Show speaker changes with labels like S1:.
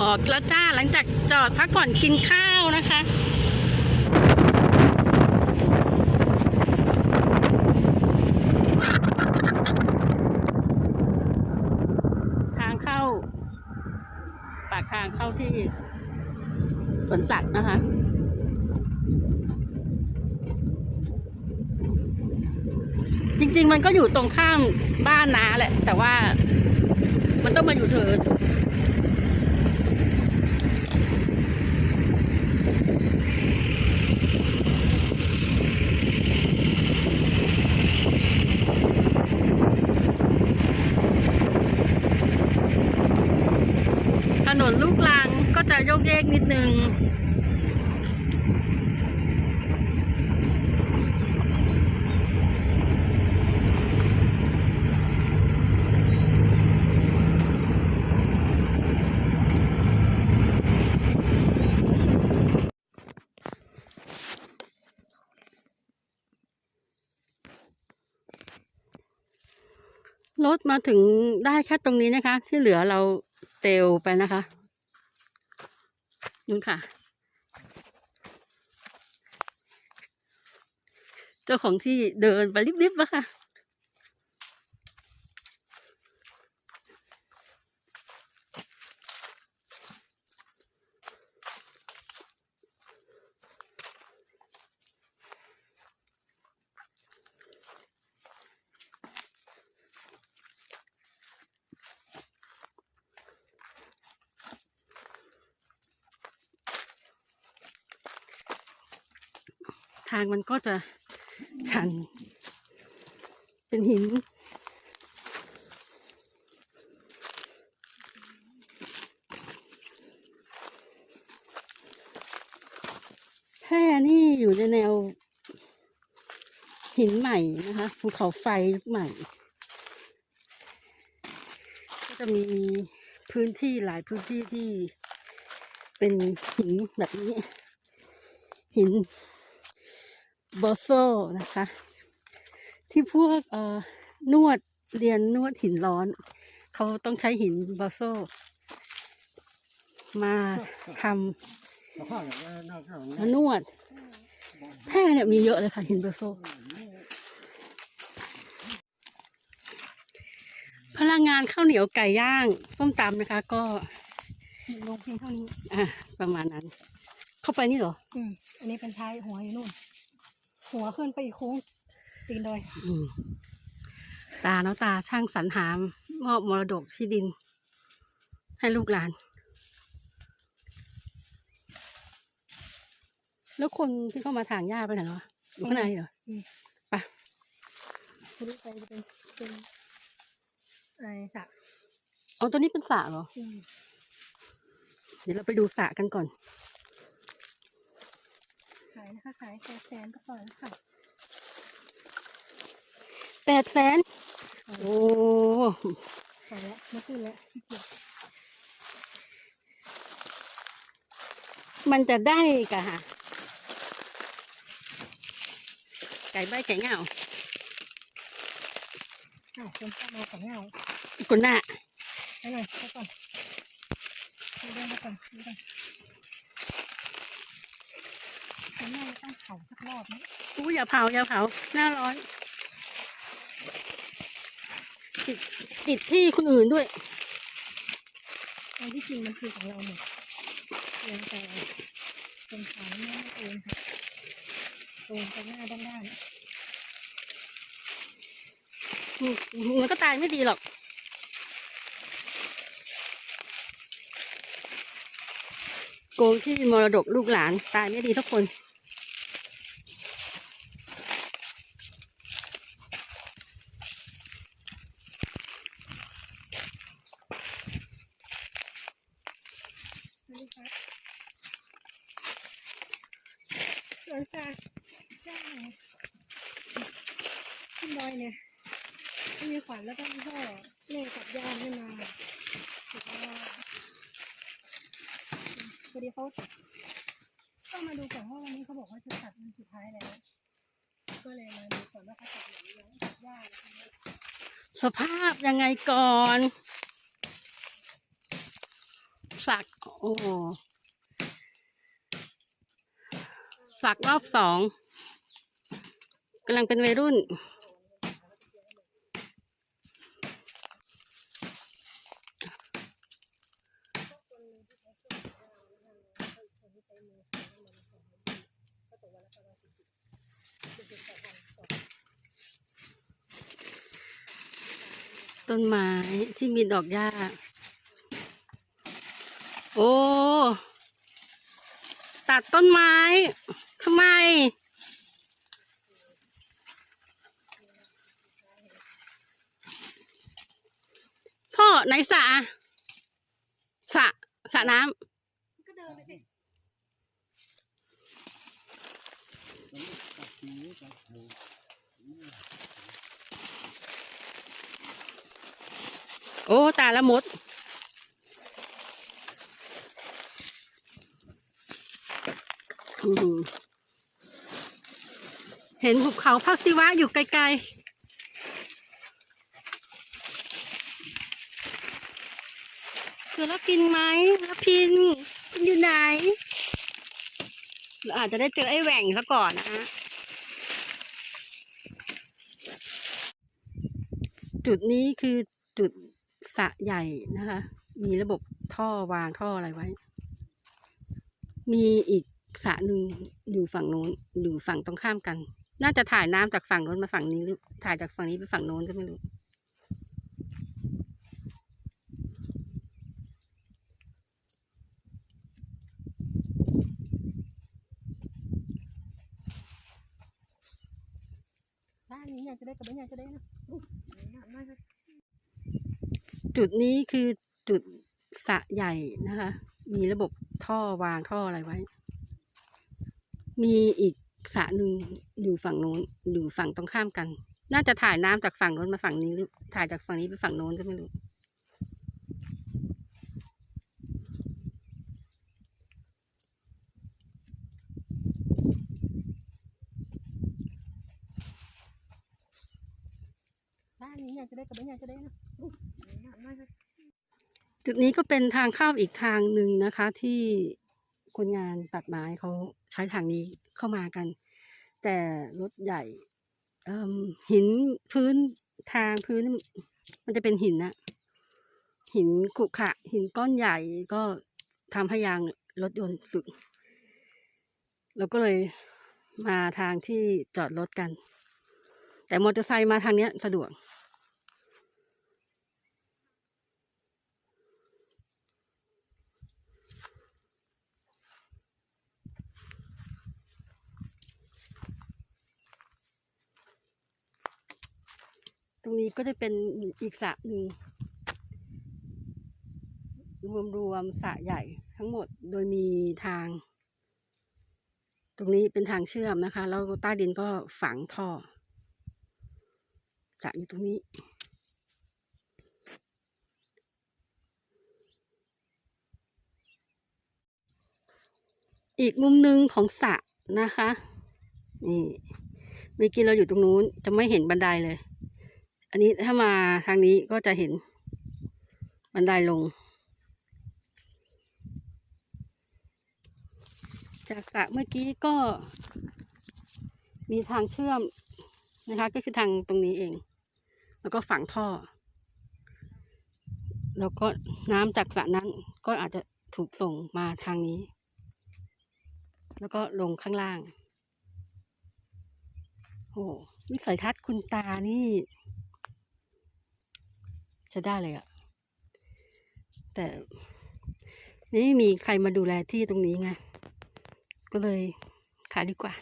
S1: ออกแล้วจ้าหลังจากจอดพักผ่อนกินข้าวนะคะทางเข้าปากทางเข้าที่สวนสัตว์นะคะ จริง ๆ มันก็อยู่ตรงข้ามบ้านนาแหละ แต่ว่า มันต้องมาอยู่เถิดถนนลูกลังก็จะโยกเยกนิดนึง รถมาถึงได้แค่ตรงนี้นะคะ ที่เหลือเราเตลไปนะคะนู่นค่ะ เจ้าของที่เดินไปริบๆแล้วค่ะ ทางมันก็จะชัน เป็นหิน แพร่นี่อยู่ในแนว หินใหม่นะคะภูเขาไฟยุคใหม่ ก็จะมีพื้นที่หลายพื้นที่ที่เป็นหินแบบนี้ หิน บอโซนะคะ ที่พวกเอ่อนวดเรียนนวดหินร้อน เขาต้องใช้หินบอโซ มาทำมานวด แพร่เนี่ยมีเยอะเลยค่ะ หินบอโซ พลังงานข้าวเหนียวไก่ย่างส้มตำนะคะ ก็
S2: ลงเพียงเท่านี้
S1: อะ ประมาณนั้น เข้าไปนี่เหรอ
S2: อืมอันนี้เป็นท้ายหัวอยู่นู่น หัวขึ้นไปอีกโค้งตีนดอย
S1: อืมตาเนาะตาช่างสรรหามอบมรดกที่ดิน ให้ลูกหลาน แล้วคนที่เข้ามาถางหญ้าไปไหนเหรออยู่ข้างในเหรอ
S2: คุณรู้ไปจะเป็นเป็นอะไรสระ
S1: อ๋อตัวนี้เป็นสระเหรอ
S2: อืม
S1: เดี๋ยวเราไปดูสระกันก่อน
S2: ขายนะคะ ขายแปดแสนก็ปล่อยแล้วค่ะ
S1: แปดแสนโอ้
S2: ปล่อยแล้วไม่ขึ้นแล้วขี้เกียจ
S1: มันจะได้กะฮะไก่ใบไก่เหงา
S2: อ้าวคนเข้ามาของเงา
S1: อีกคนหน้า
S2: ไปหน่อยไปก่อนไปเดินไปก่อนไปก่อน ของเงาต้องเผาสักรอบนะ
S1: อู้อย่าเผาอย่าเผาหน้าร้อน ติดติดที่คนอื่นด้วย
S2: ตอนที่จริงมันคือของเราหมดเพียงแต่เป็นขายไม่ได้เองค่ะโดนไปหน้าด้าน
S1: อืมมันก็ตายไม่ดีหรอกโกงที่มรดกลูกหลานตายไม่ดีทุกคน
S2: ๆนะคะสวนสัตว์ใช่ขึ้นด อยเนี่ยม่มีขวัญแล้วก็มีพ่อแม่กับญาติไม่มาถือว่าพอดีเขาก็มาดูก่อนว่าวันนี้เขาบอกว่าจะตัดวันสุดท้ายแล้ว ก็เลยมาดูก่อนว่าเขาตัดหรือยังตัดหญ้าก
S1: สภาพยังไงก่อน สักโอ้โหสักรอบสองกำลังเป็นวัยรุ่น ต้นไม้ที่มีดอกหญ้า โอ้ ตัดต้นไม้ทำไม พ่อไหนสระอะสระ สระน้
S2: ก็เดินไปสิำ
S1: โอ้ ตายแล้วมดอืมเห็นหุบเขาพักศิวะอยู่ไกลๆ คือแล้วกินไหมแล้วพินอยู่ไหนเราอาจจะได้เจอไอ้แหว่งซะก่อนนะฮะจุดนี้คือจุดสระใหญ่นะคะ มีระบบท่อวางท่ออะไรไว้ มีอีกสระหนึ่งอยู่ฝั่งโน้นอยู่ฝั่งตรงข้ามกัน น่าจะถ่ายน้ำจากฝั่งโน้นมาฝั่งนี้หรือถ่ายจากฝั่งนี้ไปฝั่งโน้นก็ไม่รู้
S2: นี้อยากจะได้กับไม่อยากจะได้นะ
S1: จุดนี้คือจุดสะใหญ่นะคะ มีระบบท่อวางท่ออะไรไว้ มีอีกสระหนึ่งอยู่ฝั่งโน้นอยู่ฝั่งตรงข้ามกัน น่าจะถ่ายน้ำจากฝั่งโน้นมาฝั่งนี้หรือถ่ายจากฝั่งนี้ไปฝั่งโน้นก็ไม่รู้
S2: นี่อยากจะได้กับไม่อยากจะได้นะ
S1: จุดนี้ก็เป็นทางเข้าอีกทางหนึ่งนะคะ ที่คนงานตัดไม้เขาใช้ทางนี้เข้ามากัน แต่รถใหญ่หินพื้นทางพื้น มันจะเป็นหินนะหินขรุขระหินก้อนใหญ่ก็ทำให้ยางรถยนต์สึกเราก็เลยมาทางที่จอดรถกัน แต่มอเตอร์ไซค์มาทางนี้สะดวก ตรงนี้ก็จะเป็นอีกสระหนึ่งรวมรวมๆสระใหญ่ทั้งหมดโดยมีทาง ตรงนี้เป็นทางเชื่อมนะคะ แล้วใต้ดินก็ฝังท่อสระอยู่ตรงนี้ อีกมุมหนึ่งของสระนะคะ นี่เมื่อกี้เราอยู่ตรงนู้นจะไม่เห็นบันไดเลย อันนี้ถ้ามาทางนี้ก็จะเห็นบันไดลง จากสระเมื่อกี้ก็มีทางเชื่อมนะคะ ก็คือทางตรงนี้เอง แล้วก็ฝังท่อ แล้วก็น้ำจากสระนั้นก็อาจจะถูกส่งมาทางนี้ แล้วก็ลงข้างล่าง โอ้วิสัยทัศน์คุณตานี่ จะได้เลยอะแต่นี่ไม่มีใครมาดูแลที่ตรงนี้ไง ก็เลยขายดีกว่า